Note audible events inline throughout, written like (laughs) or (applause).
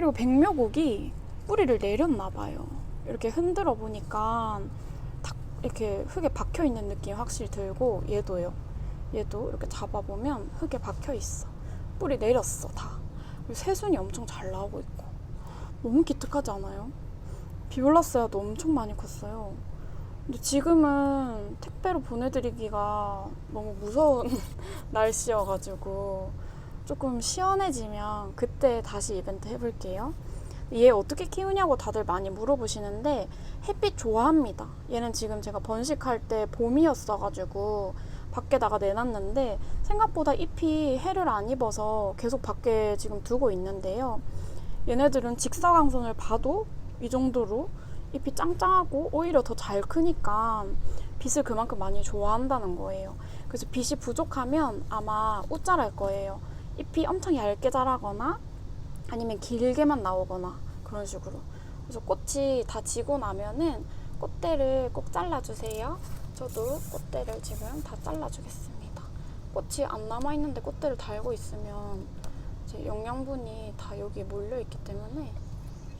그리고 백묘국이 뿌리를 내렸나 봐요. 이렇게 흔들어 보니까 탁 이렇게 흙에 박혀 있는 느낌이 확실히 들고 얘도요. 얘도 이렇게 잡아보면 흙에 박혀 있어. 뿌리 내렸어 다. 새순이 엄청 잘 나오고 있고 너무 기특하지 않아요? 비올라스야도 엄청 많이 컸어요. 근데 지금은 택배로 보내드리기가 너무 무서운 (laughs) 날씨여가지고 조금 시원해지면 그때 다시 이벤트 해볼게요. 얘 어떻게 키우냐고 다들 많이 물어보시는데 햇빛 좋아합니다. 얘는 지금 제가 번식할 때 봄이었어가지고 밖에다가 내놨는데 생각보다 잎이 해를 안 입어서 계속 밖에 지금 두고 있는데요. 얘네들은 직사광선을 봐도 이 정도로 잎이 짱짱하고 오히려 더 잘 크니까 빛을 그만큼 많이 좋아한다는 거예요. 그래서 빛이 부족하면 아마 웃자랄 거예요. 잎이 엄청 얇게 자라거나 아니면 길게만 나오거나 그런 식으로. 그래서 꽃이 다 지고 나면은 꽃대를 꼭 잘라주세요. 저도 꽃대를 지금 다 잘라주겠습니다. 꽃이 안 남아 있는데 꽃대를 달고 있으면 이제 영양분이 다 여기 몰려 있기 때문에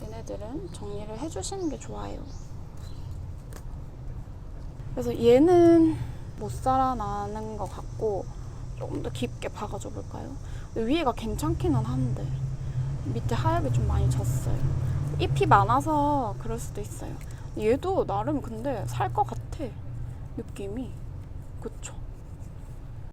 얘네들은 정리를 해주시는 게 좋아요. 그래서 얘는 못 살아나는 것 같고 조금 더 깊게 박아줘 볼까요? 위에가 괜찮기는 한데 밑에 하얗게 좀 많이 졌어요. 잎이 많아서 그럴 수도 있어요. 얘도 나름 근데 살 것 같아 느낌이 그쵸?